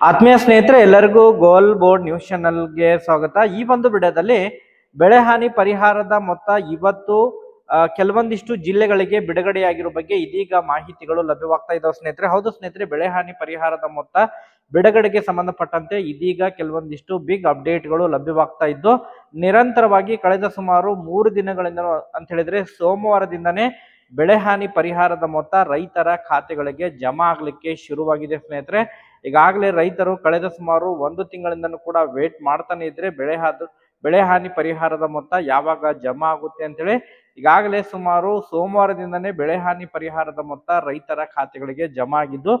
ಆತ್ಮೀಯ ಸ್ನೇಹಿತರೆ, ಎಲ್ಲರಿಗೂ ಗೋಲ್ ಬೋರ್ಡ್ ನ್ಯೂಸ್ ಚಾನಲ್ಗೆ ಸ್ವಾಗತ. ಈ ಒಂದು ವಿಡಿಯೋದಲ್ಲಿ ಬೆಳೆ ಹಾನಿ ಪರಿಹಾರದ ಮೊತ್ತ ಇವತ್ತು ಕೆಲವೊಂದಿಷ್ಟು ಜಿಲ್ಲೆಗಳಿಗೆ ಬಿಡುಗಡೆಯಾಗಿರೋ ಬಗ್ಗೆ ಇದೀಗ ಮಾಹಿತಿಗಳು ಲಭ್ಯವಾಗ್ತಾ ಇದಾವೆ ಸ್ನೇಹಿತರೆ. ಹೌದು ಸ್ನೇಹಿತರೆ, ಬೆಳೆ ಹಾನಿ ಪರಿಹಾರದ ಮೊತ್ತ ಬಿಡುಗಡೆಗೆ ಸಂಬಂಧಪಟ್ಟಂತೆ ಇದೀಗ ಕೆಲವೊಂದಿಷ್ಟು ಬಿಗ್ ಅಪ್ಡೇಟ್ಗಳು ಲಭ್ಯವಾಗ್ತಾ ಇದ್ದು, ನಿರಂತರವಾಗಿ ಕಳೆದ ಸುಮಾರು ಮೂರು ದಿನಗಳಿಂದ ಅಂತ ಹೇಳಿದ್ರೆ ಸೋಮವಾರದಿಂದನೇ ಬೆಳೆ ಹಾನಿ ಪರಿಹಾರದ ಮೊತ್ತ ರೈತರ ಖಾತೆಗಳಿಗೆ ಜಮಾ ಆಗ್ಲಿಕ್ಕೆ ಶುರುವಾಗಿದೆ ಸ್ನೇಹಿತರೆ. ಈಗಾಗಲೇ ರೈತರು ಕಳೆದ ಸುಮಾರು ಒಂದು ತಿಂಗಳಿಂದನೂ ಕೂಡ ವೇಟ್ ಮಾಡ್ತಾನೆ ಇದ್ರೆ ಬೆಳೆ ಹಾದು, ಬೆಳೆ ಹಾನಿ ಪರಿಹಾರದ ಮೊತ್ತ ಯಾವಾಗ ಜಮಾ ಆಗುತ್ತೆ ಅಂತೇಳಿ ಈಗಾಗಲೇ ಸುಮಾರು ಸೋಮವಾರದಿಂದನೇ ಬೆಳೆ ಹಾನಿ ಪರಿಹಾರದ ಮೊತ್ತ ರೈತರ ಖಾತೆಗಳಿಗೆ ಜಮಾ ಆಗಿದ್ದು,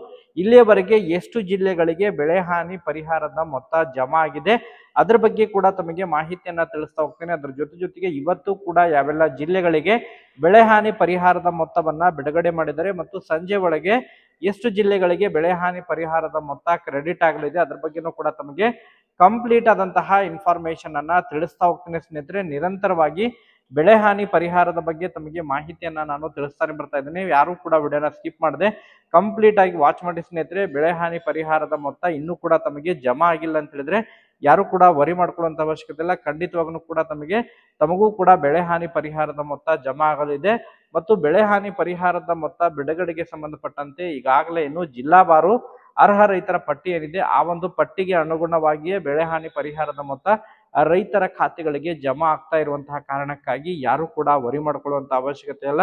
ಇಲ್ಲಿಯವರೆಗೆ ಎಷ್ಟು ಜಿಲ್ಲೆಗಳಿಗೆ ಬೆಳೆ ಹಾನಿ ಪರಿಹಾರದ ಮೊತ್ತ ಜಮಾ ಆಗಿದೆ, ಅದ್ರ ಬಗ್ಗೆ ಕೂಡ ತಮಗೆ ಮಾಹಿತಿಯನ್ನ ತಿಳಿಸ್ತಾ ಹೋಗ್ತೇನೆ. ಅದ್ರ ಜೊತೆ ಜೊತೆಗೆ ಇವತ್ತು ಕೂಡ ಯಾವೆಲ್ಲ ಜಿಲ್ಲೆಗಳಿಗೆ ಬೆಳೆ ಹಾನಿ ಪರಿಹಾರದ ಮೊತ್ತವನ್ನ ಬಿಡುಗಡೆ ಮಾಡಿದರೆ ಮತ್ತು ಸಂಜೆ ಒಳಗೆ ಎಷ್ಟು ಜಿಲ್ಲೆಗಳಿಗೆ ಬೆಳೆ ಹಾನಿ ಪರಿಹಾರದ ಮೊತ್ತ ಕ್ರೆಡಿಟ್ ಆಗಲಿದೆ, ಅದ್ರ ಬಗ್ಗೆನೂ ಕೂಡ ತಮಗೆ ಕಂಪ್ಲೀಟ್ ಆದಂತಹ ಇನ್ಫಾರ್ಮೇಶನ್ ಅನ್ನ ತಿಳಿಸ್ತಾ ಹೋಗ್ತೀನಿ ಸ್ನೇಹಿತರೆ. ನಿರಂತರವಾಗಿ ಬೆಳೆ ಹಾನಿ ಪರಿಹಾರದ ಬಗ್ಗೆ ತಮಗೆ ಮಾಹಿತಿಯನ್ನ ನಾನು ತಿಳಿಸ್ತಾನೆ ಬರ್ತಾ ಇದ್ದೀನಿ. ಯಾರು ಕೂಡ ವಿಡಿಯೋನ ಸ್ಕಿಪ್ ಮಾಡದೆ ಕಂಪ್ಲೀಟ್ ಆಗಿ ವಾಚ್ ಮಾಡಿ ಸ್ನೇಹಿತರೆ. ಬೆಳೆ ಹಾನಿ ಪರಿಹಾರದ ಮೊತ್ತ ಇನ್ನೂ ಕೂಡ ತಮಗೆ ಜಮಾ ಆಗಿಲ್ಲ ಅಂತ ಹೇಳಿದ್ರೆ ಯಾರು ಕೂಡ ವರಿ ಮಾಡ್ಕೊಳ್ಳುವಂತ ಅವಶ್ಯಕತೆ ಇಲ್ಲ. ಖಂಡಿತವಾಗ್ಲೂ ಕೂಡ ತಮಗೆ, ತಮಗೂ ಕೂಡ ಬೆಳೆ ಹಾನಿ ಪರಿಹಾರದ ಮೊತ್ತ ಜಮಾ ಆಗಲಿದೆ. ಮತ್ತು ಬೆಳೆ ಹಾನಿ ಪರಿಹಾರದ ಮೊತ್ತ ಬಿಡುಗಡೆಗೆ ಸಂಬಂಧಪಟ್ಟಂತೆ ಈಗಾಗಲೇ ಇನ್ನು ಜಿಲ್ಲಾವಾರು ಅರ್ಹ ರೈತರ ಪಟ್ಟಿ ಏನಿದೆ, ಆ ಒಂದು ಪಟ್ಟಿಗೆ ಅನುಗುಣವಾಗಿಯೇ ಬೆಳೆ ಹಾನಿ ಪರಿಹಾರದ ಮೊತ್ತ ರೈತರ ಖಾತೆಗಳಿಗೆ ಜಮಾ ಆಗ್ತಾ ಇರುವಂತಹ ಕಾರಣಕ್ಕಾಗಿ ಯಾರು ಕೂಡ ವರಿ ಮಾಡ್ಕೊಳ್ಳುವಂತ ಅವಶ್ಯಕತೆ ಇಲ್ಲ.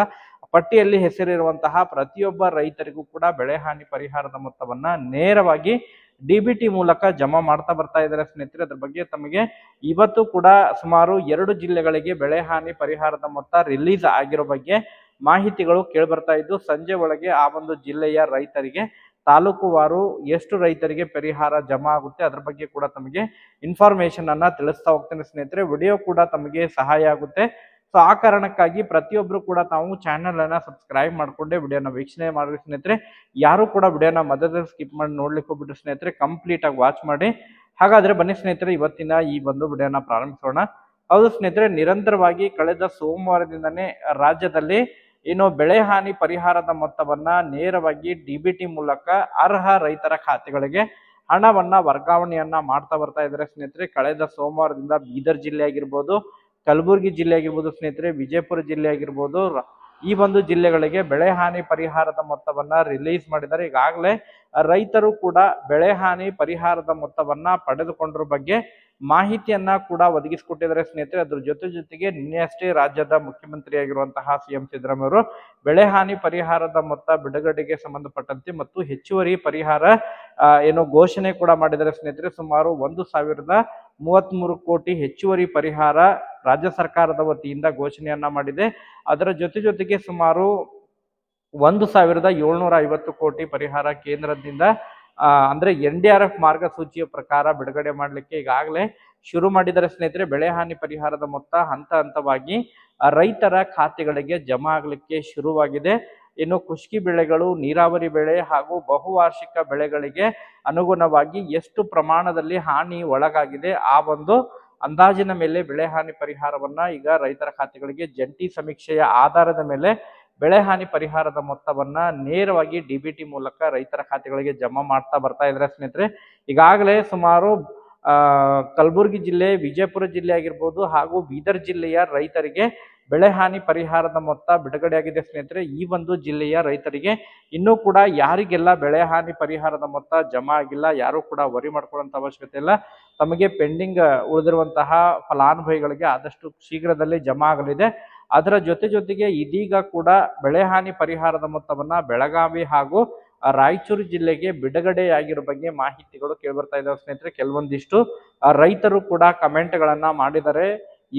ಪಟ್ಟಿಯಲ್ಲಿ ಹೆಸರಿರುವಂತಹ ಪ್ರತಿಯೊಬ್ಬ ರೈತರಿಗೂ ಕೂಡ ಬೆಳೆ ಹಾನಿ ಪರಿಹಾರದ ಮೊತ್ತವನ್ನ ನೇರವಾಗಿ ಡಿಬಿಟಿ ಮೂಲಕ ಜಮಾ ಮಾಡ್ತಾ ಬರ್ತಾ ಇದ್ದಾರೆ ಸ್ನೇಹಿತರೆ. ಅದ್ರ ಬಗ್ಗೆ ತಮಗೆ ಇವತ್ತು ಕೂಡ ಸುಮಾರು ಎರಡು ಜಿಲ್ಲೆಗಳಿಗೆ ಬೆಳೆ ಹಾನಿ ಪರಿಹಾರದ ಮೊತ್ತ ರಿಲೀಸ್ ಆಗಿರೋ ಬಗ್ಗೆ ಮಾಹಿತಿಗಳು ಕೇಳಿ ಬರ್ತಾ ಇದ್ದು, ಸಂಜೆ ಒಳಗೆ ಆ ಒಂದು ಜಿಲ್ಲೆಯ ರೈತರಿಗೆ, ತಾಲೂಕುವಾರು ಎಷ್ಟು ರೈತರಿಗೆ ಪರಿಹಾರ ಜಮಾ ಆಗುತ್ತೆ, ಅದ್ರ ಬಗ್ಗೆ ಕೂಡ ತಮಗೆ ಇನ್ಫಾರ್ಮೇಶನ್ ಅನ್ನ ತಿಳಿಸ್ತಾ ಹೋಗ್ತೇನೆ ಸ್ನೇಹಿತರೆ. ವಿಡಿಯೋ ಕೂಡ ತಮಗೆ ಸಹಾಯ ಆಗುತ್ತೆ. ಸೊ ಆ ಕಾರಣಕ್ಕಾಗಿ ಪ್ರತಿಯೊಬ್ರು ಕೂಡ ತಾವು ಚಾನೆಲ್ ಅನ್ನ ಸಬ್ಸ್ಕ್ರೈಬ್ ಮಾಡ್ಕೊಂಡೆ ವಿಡಿಯೋನ ವೀಕ್ಷಣೆ ಮಾಡಿ ಸ್ನೇಹಿತರೆ. ಯಾರು ಕೂಡ ವಿಡಿಯೋನ ಮಧ್ಯದಲ್ಲಿ ಸ್ಕಿಪ್ ಮಾಡಿ ನೋಡ್ಲಿಕ್ಕೆ ಹೋಗ್ಬಿಟ್ಟು ಸ್ನೇಹಿತರೆ ಕಂಪ್ಲೀಟ್ ಆಗಿ ವಾಚ್ ಮಾಡಿ. ಹಾಗಾದ್ರೆ ಬನ್ನಿ ಸ್ನೇಹಿತರೆ, ಇವತ್ತಿನ ಈ ಒಂದು ವಿಡಿಯೋನ ಪ್ರಾರಂಭಿಸೋಣ. ಹೌದು ಸ್ನೇಹಿತರೆ, ನಿರಂತರವಾಗಿ ಕಳೆದ ಸೋಮವಾರದಿಂದನೇ ರಾಜ್ಯದಲ್ಲಿ ಏನು ಬೆಳೆ ಹಾನಿ ಪರಿಹಾರದ ಮೊತ್ತವನ್ನ ನೇರವಾಗಿ ಡಿಬಿಟಿ ಮೂಲಕ ಅರ್ಹ ರೈತರ ಖಾತೆಗಳಿಗೆ ಹಣವನ್ನ ವರ್ಗಾವಣೆಯನ್ನ ಮಾಡ್ತಾ ಬರ್ತಾ ಇದ್ದಾರೆ ಸ್ನೇಹಿತರೆ. ಕಳೆದ ಸೋಮವಾರದಿಂದ ಬೀದರ್ ಜಿಲ್ಲೆ ಆಗಿರ್ಬೋದು ಕಲಬುರಗಿ ಜಿಲ್ಲೆ ಆಗಿರ್ಬೋದು ಸ್ನೇಹಿತರೆ, ವಿಜಯಪುರ ಜಿಲ್ಲೆ ಆಗಿರ್ಬೋದು ಈ ಒಂದು ಜಿಲ್ಲೆಗಳಿಗೆ ಬೆಳೆ ಹಾನಿ ಪರಿಹಾರದ ಮೊತ್ತವನ್ನ ರಿಲೀಸ್ ಮಾಡಿದ್ದಾರೆ. ಈಗಾಗಲೇ ರೈತರು ಕೂಡ ಬೆಳೆ ಹಾನಿ ಪರಿಹಾರದ ಮೊತ್ತವನ್ನ ಪಡೆದುಕೊಂಡ್ರ ಬಗ್ಗೆ ಮಾಹಿತಿಯನ್ನ ಕೂಡ ಒದಗಿಸಿಕೊಟ್ಟಿದ್ದಾರೆ ಸ್ನೇಹಿತರೆ. ಅದ್ರ ಜೊತೆ ಜೊತೆಗೆ ನಿನ್ನೆಯಷ್ಟೇ ರಾಜ್ಯದ ಮುಖ್ಯಮಂತ್ರಿ ಆಗಿರುವಂತಹ ಸಿಎಂ ಸಿದ್ದರಾಮಯ್ಯ ಅವರು ಬೆಳೆ ಹಾನಿ ಪರಿಹಾರದ ಮೊತ್ತ ಬಿಡುಗಡೆಗೆ ಸಂಬಂಧಪಟ್ಟಂತೆ ಮತ್ತು ಹೆಚ್ಚುವರಿ ಪರಿಹಾರ ಏನು ಘೋಷಣೆ ಕೂಡ ಮಾಡಿದ್ದಾರೆ ಸ್ನೇಹಿತರೆ. ಸುಮಾರು ಒಂದು ಸಾವಿರದ ಮೂವತ್ಮೂರು ಕೋಟಿ ಹೆಚ್ಚುವರಿ ಪರಿಹಾರ ರಾಜ್ಯ ಸರ್ಕಾರದ ವತಿಯಿಂದ ಘೋಷಣೆಯನ್ನ ಮಾಡಿದೆ. ಅದರ ಜೊತೆ ಜೊತೆಗೆ ಸುಮಾರು ಒಂದು ಸಾವಿರದ ಏಳ್ನೂರ ಐವತ್ತು ಕೋಟಿ ಪರಿಹಾರ ಕೇಂದ್ರದಿಂದ ಅಂದ್ರೆ ಎನ್ ಡಿ ಆರ್ ಎಫ್ ಮಾರ್ಗಸೂಚಿಯ ಪ್ರಕಾರ ಬಿಡುಗಡೆ ಮಾಡಲಿಕ್ಕೆ ಈಗಾಗಲೇ ಶುರು ಮಾಡಿದರೆ ಸ್ನೇಹಿತರೆ, ಬೆಳೆ ಹಾನಿ ಪರಿಹಾರದ ಮೊತ್ತ ಹಂತ ಹಂತವಾಗಿ ರೈತರ ಖಾತೆಗಳಿಗೆ ಜಮಾ ಆಗಲಿಕ್ಕೆ ಶುರುವಾಗಿದೆ. ಇನ್ನು ಖುಷ್ಕಿ ಬೆಳೆಗಳು, ನೀರಾವರಿ ಬೆಳೆ ಹಾಗೂ ಬಹುವಾರ್ಷಿಕ ಬೆಳೆಗಳಿಗೆ ಅನುಗುಣವಾಗಿ ಎಷ್ಟು ಪ್ರಮಾಣದಲ್ಲಿ ಹಾನಿ ಒಳಗಾಗಿದೆ, ಆ ಒಂದು ಅಂದಾಜಿನ ಮೇಲೆ ಬೆಳೆ ಹಾನಿ ಪರಿಹಾರವನ್ನ ಈಗ ರೈತರ ಖಾತೆಗಳಿಗೆ ಜಂಟಿ ಸಮೀಕ್ಷೆಯ ಆಧಾರದ ಮೇಲೆ ಬೆಳೆ ಹಾನಿ ಪರಿಹಾರದ ಮೊತ್ತವನ್ನ ನೇರವಾಗಿ ಡಿ ಬಿ ಟಿ ಮೂಲಕ ರೈತರ ಖಾತೆಗಳಿಗೆ ಜಮಾ ಮಾಡ್ತಾ ಬರ್ತಾ ಇದ್ದಾರೆ ಸ್ನೇಹಿತರೆ. ಈಗಾಗಲೇ ಸುಮಾರು ಕಲಬುರಗಿ ಜಿಲ್ಲೆ, ವಿಜಯಪುರ ಜಿಲ್ಲೆ ಆಗಿರ್ಬೋದು ಹಾಗೂ ಬೀದರ್ ಜಿಲ್ಲೆಯ ರೈತರಿಗೆ ಬೆಳೆ ಹಾನಿ ಪರಿಹಾರದ ಮೊತ್ತ ಬಿಡುಗಡೆಯಾಗಿದೆ ಸ್ನೇಹಿತರೆ. ಈ ಒಂದು ಜಿಲ್ಲೆಯ ರೈತರಿಗೆ ಇನ್ನೂ ಕೂಡ ಯಾರಿಗೆಲ್ಲ ಬೆಳೆ ಹಾನಿ ಪರಿಹಾರದ ಮೊತ್ತ ಜಮಾ ಆಗಿಲ್ಲ, ಯಾರು ಕೂಡ ವರಿ ಮಾಡ್ಕೊಳ್ಳುವಂತ ಅವಶ್ಯಕತೆ ಇಲ್ಲ. ತಮಗೆ ಪೆಂಡಿಂಗ್ ಉಳಿದಿರುವಂತಹ ಫಲಾನುಭವಿಗಳಿಗೆ ಆದಷ್ಟು ಶೀಘ್ರದಲ್ಲಿ ಜಮಾ ಆಗಲಿದೆ. ಅದರ ಜೊತೆ ಜೊತೆಗೆ ಇದೀಗ ಕೂಡ ಬೆಳೆ ಹಾನಿ ಪರಿಹಾರದ ಮೊತ್ತವನ್ನ ಬೆಳಗಾವಿ ಹಾಗೂ ರಾಯಚೂರು ಜಿಲ್ಲೆಗೆ ಬಿಡುಗಡೆಯಾಗಿರೋ ಬಗ್ಗೆ ಮಾಹಿತಿಗಳು ಕೇಳ್ಬರ್ತಾ ಇದ್ದಾವೆ ಸ್ನೇಹಿತರೆ. ಕೆಲವೊಂದಿಷ್ಟು ರೈತರು ಕೂಡ ಕಮೆಂಟ್ಗಳನ್ನ ಮಾಡಿದ್ದಾರೆ.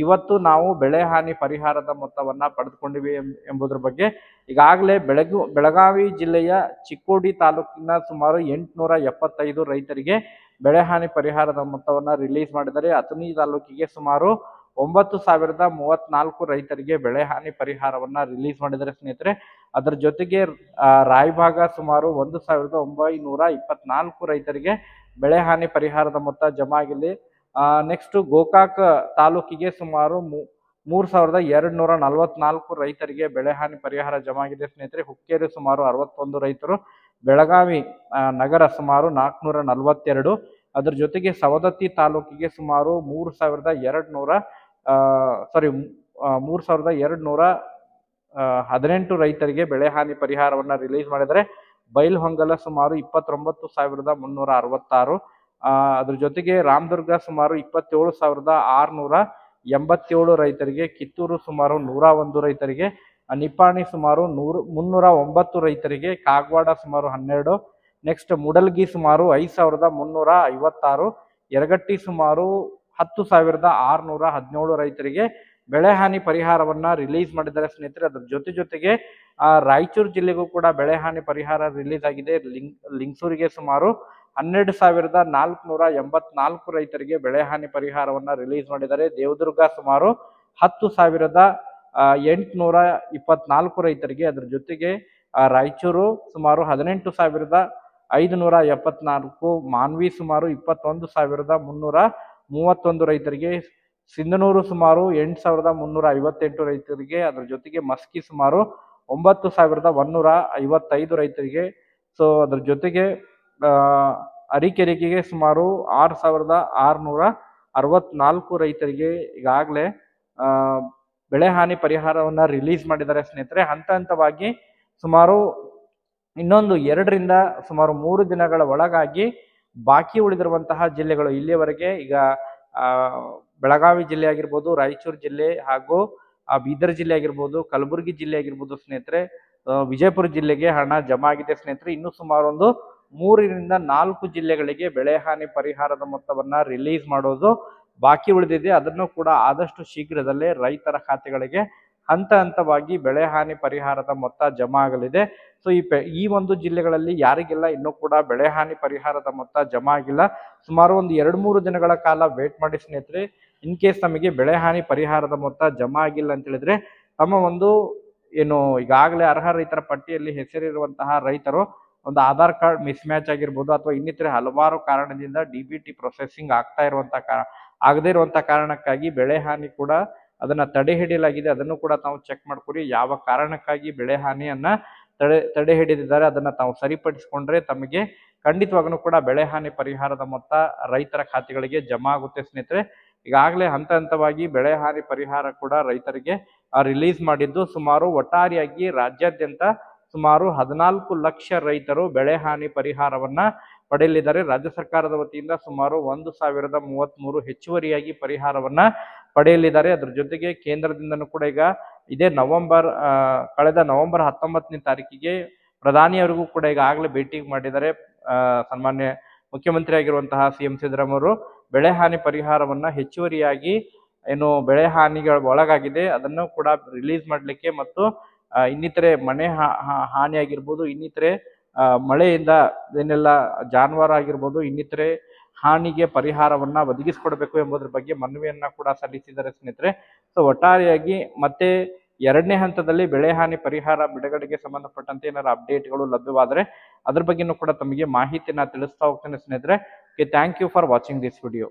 ಇವತ್ತು ನಾವು ಬೆಳೆ ಹಾನಿ ಪರಿಹಾರದ ಮೊತ್ತವನ್ನ ಪಡೆದುಕೊಂಡಿವಿ ಎಂಬುದರ ಬಗ್ಗೆ ಈಗಾಗಲೇ ಬೆಳಗು, ಬೆಳಗಾವಿ ಜಿಲ್ಲೆಯ ಚಿಕ್ಕೋಡಿ ತಾಲೂಕಿನ ಸುಮಾರು ಎಂಟುನೂರ ಎಪ್ಪತ್ತೈದು ರೈತರಿಗೆ ಬೆಳೆ ಹಾನಿ ಪರಿಹಾರದ ಮೊತ್ತವನ್ನ ರಿಲೀಸ್ ಮಾಡಿದರೆ ಅಥಣಿ ತಾಲೂಕಿಗೆ ಸುಮಾರು ಒಂಬತ್ತು ಸಾವಿರದ ಮೂವತ್ನಾಲ್ಕು ರೈತರಿಗೆ ಬೆಳೆ ಹಾನಿ ಪರಿಹಾರವನ್ನ ರಿಲೀಸ್ ಮಾಡಿದರೆ ಸ್ನೇಹಿತರೆ, ಅದರ ಜೊತೆಗೆ ರಾಯಭಾಗ ಸುಮಾರು ಒಂದು ಸಾವಿರದ ಒಂಬೈನೂರ ಇಪ್ಪತ್ನಾಲ್ಕು ರೈತರಿಗೆ ಬೆಳೆ ಹಾನಿ ಪರಿಹಾರದ ಮೊತ್ತ ಜಮಾ ಆಗಿದೆ. ನೆಕ್ಸ್ಟ್ ಗೋಕಾಕ್ ತಾಲೂಕಿಗೆ ಸುಮಾರು ಮೂರ್ ಸಾವಿರದ ಎರಡ್ ನೂರ ನಲವತ್ನಾಲ್ಕು ರೈತರಿಗೆ ಬೆಳೆ ಹಾನಿ ಪರಿಹಾರ ಜಮಾಗಿದೆ. ಸ್ನೇಹಿತರೆ, ಹುಕ್ಕೇರಿ ಸುಮಾರು ಅರವತ್ತೊಂದು ರೈತರು, ಬೆಳಗಾವಿ ನಗರ ಸುಮಾರು ನಾಲ್ಕುನೂರ ನಲವತ್ತೆರಡು, ಅದ್ರ ಜೊತೆಗೆ ಸವದತ್ತಿ ತಾಲೂಕಿಗೆ ಸುಮಾರು ಮೂರು ಸಾವಿರದ ಎರಡು ನೂರ ಸಾರಿ ಮೂರು ಸಾವಿರದ ಎರಡು ನೂರ ಹದಿನೆಂಟು ರೈತರಿಗೆ ಬೆಳೆ ಹಾನಿ ಪರಿಹಾರವನ್ನ ರಿಲೀಸ್ ಮಾಡಿದರೆ ಬೈಲ್ಹೊಂಗಲ ಸುಮಾರು ಇಪ್ಪತ್ತೊಂಬತ್ತು ಸಾವಿರದ ಮುನ್ನೂರ ಅರವತ್ತಾರು ಅದ್ರ ಜೊತೆಗೆ ರಾಮದುರ್ಗ ಸುಮಾರು ಇಪ್ಪತ್ತೇಳು ಸಾವಿರದ ಆರುನೂರ ಎಂಬತ್ತೇಳು ರೈತರಿಗೆ, ಕಿತ್ತೂರು ಸುಮಾರು ನೂರ ಒಂದು ರೈತರಿಗೆ, ನಿಪ್ಪಾಣಿ ಸುಮಾರು ನೂರು, ಮುನ್ನೂರ ಒಂಬತ್ತು ರೈತರಿಗೆ, ಕಾಗವಾಡ ಸುಮಾರು ಹನ್ನೆರಡು, ನೆಕ್ಸ್ಟ್ ಮುಡಲ್ಗಿ ಸುಮಾರು ಐದು ಸಾವಿರದ ಮುನ್ನೂರ ಐವತ್ತಾರು, ಯರಗಟ್ಟಿ ಸುಮಾರು ಹತ್ತು ಸಾವಿರದ ಆರುನೂರ ಹದಿನೇಳು ರೈತರಿಗೆ ಬೆಳೆಹಾನಿ ಪರಿಹಾರವನ್ನು ರಿಲೀಸ್ ಮಾಡಿದ್ದಾರೆ ಸ್ನೇಹಿತರೆ. ಅದ್ರ ಜೊತೆ ಜೊತೆಗೆ ರಾಯಚೂರು ಜಿಲ್ಲೆಗೂ ಕೂಡ ಬೆಳೆಹಾನಿ ಪರಿಹಾರ ರಿಲೀಸ್ ಆಗಿದೆ. ಲಿಂಗ್, ಲಿಂಗಸೂರಿಗೆ ಸುಮಾರು ಹನ್ನೆರಡು ಸಾವಿರದ ನಾಲ್ಕುನೂರ ಎಂಬತ್ನಾಲ್ಕು ರೈತರಿಗೆ ಬೆಳೆ ಹಾನಿ ಪರಿಹಾರವನ್ನ ರಿಲೀಸ್ ಮಾಡಿದ್ದಾರೆ. ದೇವದುರ್ಗ ಸುಮಾರು ಹತ್ತು ಸಾವಿರದ ಎಂಟುನೂರ ಇಪ್ಪತ್ನಾಲ್ಕು ರೈತರಿಗೆ ಅದ್ರ ಜೊತೆಗೆ ರಾಯಚೂರು ಸುಮಾರು ಹದಿನೆಂಟು ಸಾವಿರದ ಐದುನೂರ ಎಪ್ಪತ್ನಾಲ್ಕು, ಮಾನ್ವಿ ಸುಮಾರು ಇಪ್ಪತ್ತೊಂದು ಸಾವಿರದ ಮುನ್ನೂರ ಮೂವತ್ತೊಂದು ರೈತರಿಗೆ, ಸಿಂಧನೂರು ಸುಮಾರು ಎಂಟು ಸಾವಿರದ ಮುನ್ನೂರ ಐವತ್ತೆಂಟು ರೈತರಿಗೆ, ಅದರ ಜೊತೆಗೆ ಮಸ್ಕಿ ಸುಮಾರು ಒಂಬತ್ತು ಸಾವಿರದ ಒನ್ನೂರ ಐವತ್ತೈದು ರೈತರಿಗೆ. ಸೊ ಅದ್ರ ಜೊತೆಗೆ ಆ, ಅರಿಕೆರೆಗೆ ಸುಮಾರು ಆರು ಸಾವಿರದ ಆರುನೂರ ಅರವತ್ನಾಲ್ಕು ರೈತರಿಗೆ ಈಗಾಗಲೇ ಬೆಳೆ ಹಾನಿ ಪರಿಹಾರವನ್ನ ರಿಲೀಸ್ ಮಾಡಿದ್ದಾರೆ ಸ್ನೇಹಿತರೆ. ಹಂತ ಹಂತವಾಗಿ ಸುಮಾರು ಇನ್ನೊಂದು ಎರಡರಿಂದ ಸುಮಾರು ಮೂರು ದಿನಗಳ ಒಳಗಾಗಿ ಬಾಕಿ ಉಳಿದಿರುವಂತಹ ಜಿಲ್ಲೆಗಳು ಇಲ್ಲಿಯವರೆಗೆ ಈಗ ಬೆಳಗಾವಿ ಜಿಲ್ಲೆ ಆಗಿರ್ಬೋದು ರಾಯಚೂರು ಜಿಲ್ಲೆ ಹಾಗೂ ಬೀದರ್ ಜಿಲ್ಲೆ ಆಗಿರ್ಬೋದು ಕಲಬುರಗಿ ಜಿಲ್ಲೆ ಆಗಿರ್ಬೋದು ಸ್ನೇಹಿತರೆ. ವಿಜಯಪುರ ಜಿಲ್ಲೆಗೆ ಹಣ ಜಮಾ ಆಗಿದೆ ಸ್ನೇಹಿತರೆ. ಇನ್ನು ಸುಮಾರು ಒಂದು ಮೂರರಿಂದ ನಾಲ್ಕು ಜಿಲ್ಲೆಗಳಿಗೆ ಬೆಳೆ ಹಾನಿ ಪರಿಹಾರದ ಮೊತ್ತವನ್ನ ರಿಲೀಸ್ ಮಾಡೋದು ಬಾಕಿ ಉಳಿದಿದೆ. ಅದನ್ನು ಕೂಡ ಆದಷ್ಟು ಶೀಘ್ರದಲ್ಲೇ ರೈತರ ಖಾತೆಗಳಿಗೆ ಹಂತ ಹಂತವಾಗಿ ಬೆಳೆ ಹಾನಿ ಪರಿಹಾರದ ಮೊತ್ತ ಜಮಾ ಆಗಲಿದೆ. ಸೊ ಈ ಪೆ, ಈ ಒಂದು ಜಿಲ್ಲೆಗಳಲ್ಲಿ ಯಾರಿಗೆಲ್ಲ ಇನ್ನೂ ಕೂಡ ಬೆಳೆ ಹಾನಿ ಪರಿಹಾರದ ಮೊತ್ತ ಜಮಾ ಆಗಿಲ್ಲ. ಸುಮಾರು ಒಂದು ಎರಡು ಮೂರು ದಿನಗಳ ಕಾಲ ವೇಟ್ ಮಾಡಿ ಸ್ನೇಹಿತರೆ ಇನ್ ಕೇಸ್ ನಮಗೆ ಬೆಳೆ ಹಾನಿ ಪರಿಹಾರದ ಮೊತ್ತ ಜಮಾ ಆಗಿಲ್ಲ ಅಂತ ಹೇಳಿದ್ರೆ, ತಮ್ಮ ಒಂದು, ಏನು, ಈಗಾಗಲೇ ಅರ್ಹ ರೈತರ ಪಟ್ಟಿಯಲ್ಲಿ ಹೆಸರಿರುವಂತಹ ರೈತರು ಒಂದು ಆಧಾರ್ ಕಾರ್ಡ್ ಮಿಸ್ ಮ್ಯಾಚ್ ಆಗಿರ್ಬೋದು ಅಥವಾ ಇನ್ನಿತರೆ ಹಲವಾರು ಕಾರಣದಿಂದ ಡಿ ಬಿ ಟಿ ಪ್ರೊಸೆಸಿಂಗ್ ಆಗ್ತಾ ಇರುವಂತಹ ಕಾರಣ ಆಗದೇ ಇರುವಂತಹ ಕಾರಣಕ್ಕಾಗಿ ಬೆಳೆ ಹಾನಿ ಕೂಡ ಅದನ್ನ ತಡೆ ಹಿಡಿಯಲಾಗಿದೆ ಅದನ್ನು ಕೂಡ ತಾವು ಚೆಕ್ ಮಾಡ್ಕೊರಿ ಯಾವ ಕಾರಣಕ್ಕಾಗಿ ಬೆಳೆ ಹಾನಿಯನ್ನ ತಡೆ ತಡೆ ಹಿಡಿದಿದ್ದಾರೆ ಅದನ್ನ ತಾವು ಸರಿಪಡಿಸಿಕೊಂಡ್ರೆ ತಮಗೆ ಖಂಡಿತವಾಗ್ಲೂ ಕೂಡ ಬೆಳೆ ಹಾನಿ ಪರಿಹಾರದ ಮೊತ್ತ ರೈತರ ಖಾತೆಗಳಿಗೆ ಜಮಾ ಆಗುತ್ತೆ ಸ್ನೇಹಿತರೆ. ಈಗಾಗಲೇ ಹಂತ ಹಂತವಾಗಿ ಬೆಳೆ ಹಾನಿ ಪರಿಹಾರ ಕೂಡ ರೈತರಿಗೆ ರಿಲೀಸ್ ಮಾಡಿದ್ದು ಸುಮಾರು ಒಟ್ಟಾರೆಯಾಗಿ ರಾಜ್ಯಾದ್ಯಂತ ಸುಮಾರು ಹದಿನಾಲ್ಕು ಲಕ್ಷ ರೈತರು ಬೆಳೆ ಹಾನಿ ಪರಿಹಾರವನ್ನ ಪಡೆಯಲಿದ್ದಾರೆ. ರಾಜ್ಯ ಸರ್ಕಾರದ ವತಿಯಿಂದ ಸುಮಾರು ಒಂದು ಸಾವಿರದ ಮೂವತ್ಮೂರು ಹೆಚ್ಚುವರಿಯಾಗಿ ಪರಿಹಾರವನ್ನ ಪಡೆಯಲಿದ್ದಾರೆ. ಅದ್ರ ಜೊತೆಗೆ ಕೇಂದ್ರದಿಂದನೂ ಕೂಡ ಈಗ ಇದೇ ನವೆಂಬರ್ ಕಳೆದ ನವೆಂಬರ್ ಹತ್ತೊಂಬತ್ತನೇ ತಾರೀಕಿಗೆ ಪ್ರಧಾನಿಯವರಿಗೂ ಕೂಡ ಈಗ ಆಗಲೇ ಭೇಟಿ ಮಾಡಿದ್ದಾರೆ. ಸನ್ಮಾನ್ಯ ಮುಖ್ಯಮಂತ್ರಿ ಆಗಿರುವಂತಹ ಸಿ ಎಂ ಸಿದ್ದರಾಮಯ್ಯವರು. ಬೆಳೆ ಹಾನಿ ಪರಿಹಾರವನ್ನ ಹೆಚ್ಚುವರಿಯಾಗಿ ಏನು ಬೆಳೆ ಹಾನಿಗಳ ಒಳಗಾಗಿದೆ. ಅದನ್ನು ಕೂಡ ರಿಲೀಸ್ ಮಾಡಲಿಕ್ಕೆ ಮತ್ತು ಇನ್ನಿತರೆ ಮನೆ ಹಾನಿ ಆಗಿರ್ಬೋದು ಇನ್ನಿತರೆ ಮಳೆಯಿಂದ ಏನೆಲ್ಲ ಜಾನುವಾರು ಆಗಿರ್ಬೋದು, ಇನ್ನಿತರೆ ಹಾನಿಗೆ ಪರಿಹಾರವನ್ನ ಒದಗಿಸ್ಕೊಡ್ಬೇಕು ಎಂಬುದ್ರ ಬಗ್ಗೆ ಮನವಿಯನ್ನ ಕೂಡ ಸಲ್ಲಿಸಿದ್ದಾರೆ ಸ್ನೇಹಿತರೆ. ಸೊ ಒಟ್ಟಾರೆಯಾಗಿ ಮತ್ತೆ ಎರಡನೇ ಹಂತದಲ್ಲಿ ಬೆಳೆ ಹಾನಿ ಪರಿಹಾರ ಬಿಡುಗಡೆಗೆ ಸಂಬಂಧಪಟ್ಟಂತೆ ಏನಾದ್ರು ಅಪ್ಡೇಟ್ಗಳು ಲಭ್ಯವಾದರೆ ಅದ್ರ ಬಗ್ಗೆನೂ ಕೂಡ ತಮಗೆ ಮಾಹಿತಿಯನ್ನ ತಿಳಿಸ್ತಾ ಹೋಗ್ತೇನೆ ಸ್ನೇಹಿತರೆ. Thank you for watching this video